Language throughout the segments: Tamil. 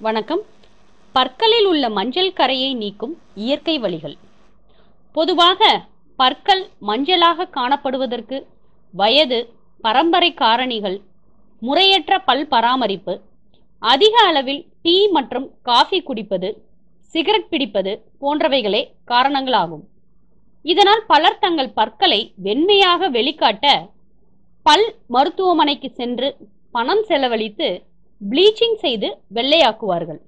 வணக்கம். பற்களில் உள்ள மஞ்சள் கரையை நீக்கும் இயற்கை வழிகள். பொதுவாக பற்கள் மஞ்சளாக காணப்படுவதற்கு வயது பரம்பரை காரணிகள் முறையற்ற பல் பராமரிப்பு அதிக அளவில் டீ மற்றும் காஃபி குடிப்பது சிகரெட் பிடிப்பது போன்றவைகளே காரணங்களாகும். இதனால் பலர் தங்கள் பற்களை வெண்மையாக வெளிக்காட்ட பல் மருத்துவமனைக்கு சென்று பணம் செலவழித்து ப்ளீச்சிங் செய்து வெள்ளையாக்குவார்கள்.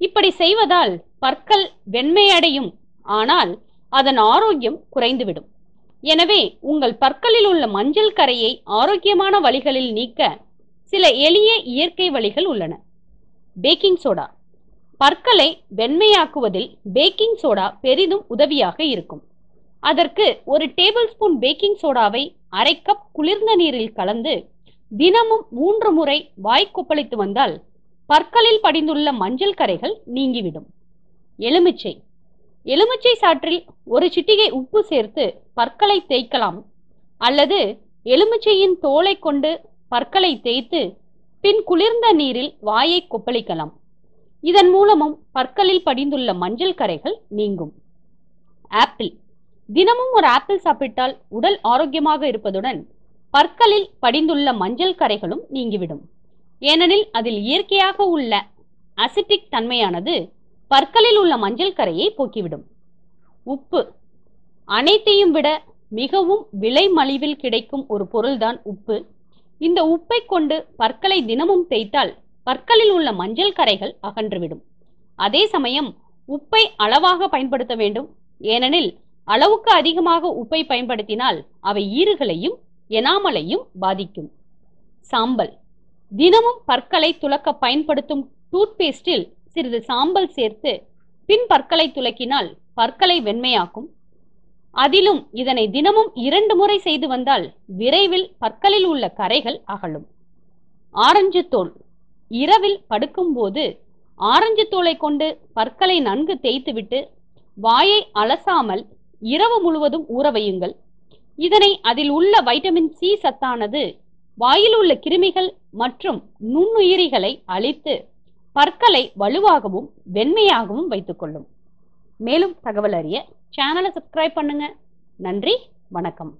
இப்படி செய்வதால் பற்கள் வெண்மையடையும். ஆனால் அதன் ஆரோக்கியம் குறைந்துவிடும். எனவே உங்கள் பற்களில் உள்ள மஞ்சள் கரையை ஆரோக்கியமான வழிகளில் நீக்க சில எளிய இயற்கை வழிகள் உள்ளன. பேக்கிங் சோடா பற்களை வெண்மையாக்குவதில் பேக்கிங் சோடா பெரிதும் உதவியாக இருக்கும். அதற்கு ஒரு டேபிள் ஸ்பூன் பேக்கிங் சோடாவை அரை கப் குளிர்ந்த நீரில் கலந்து தினமும் மூன்று முறை வாய்க்கொப்பளித்து வந்தால் பற்களில் படிந்துள்ள மஞ்சள் கரைகள் நீங்கிவிடும். எலுமிச்சை. எலுமிச்சை சாற்றில் ஒரு சிட்டிகை உப்பு சேர்த்து பற்களை தேய்க்கலாம். அல்லது எலுமிச்சையின் தோலை கொண்டு பற்களை தேய்த்து பின் குளிர்ந்த நீரில் வாயை கொப்பளிக்கலாம். இதன் மூலமும் பற்களில் படிந்துள்ள மஞ்சள் கரைகள் நீங்கும். ஆப்பிள். தினமும் ஒரு ஆப்பிள் சாப்பிட்டால் உடல் ஆரோக்கியமாக இருப்பதுடன் பற்களில் படிந்துள்ள மஞ்சள் கரைகளும் நீங்கிவிடும். ஏனெனில் அதில் இயற்கையாக உள்ள அசிட்டிக் தன்மையானது பற்களில் உள்ள மஞ்சள் கரையை போக்கிவிடும். உப்பு. அனைத்தையும் விட மிகவும் விலை மலிவில் கிடைக்கும் ஒரு பொருள்தான் உப்பு. இந்த உப்பை கொண்டு பற்களை தினமும் தேய்த்தால் பற்களில் உள்ள மஞ்சள் கரைகள் அகன்றுவிடும். அதே சமயம் உப்பை அளவாக பயன்படுத்த வேண்டும். ஏனெனில் அளவுக்கு அதிகமாக உப்பை பயன்படுத்தினால் அவை ஈறுகளையும் எனாமலையும் பாதிக்கும். சாம்பல். தினமும் பற்களை துலக்க பயன்படுத்தும் டூத்பேஸ்டில் சிறிது சாம்பல் சேர்த்து பின் பற்களை துலக்கினால் பற்களை வெண்மையாக்கும். அதிலும் இதனை தினமும் இரண்டு முறை செய்து வந்தால் விரைவில் பற்களில் உள்ள கரைகள் அகலும். ஆரஞ்சு தோல். இரவில் படுக்கும்போது ஆரஞ்சு தோலை கொண்டு பற்களை நன்கு தேய்த்துவிட்டு வாயை அலசாமல் இரவு முழுவதும் ஊற வையுங்கள். இதனை அதில் உள்ள வைட்டமின் சி சத்தானது வாயில் உள்ள கிருமிகள் மற்றும் நுண்ணுயிரிகளை அழித்து பற்களை வலுவாகவும் வெண்மையாகவும் வைத்துக்கொள்ளும். மேலும் தகவல் அறிய சேனலை சப்ஸ்கிரைப் பண்ணுங்க. நன்றி வணக்கம்.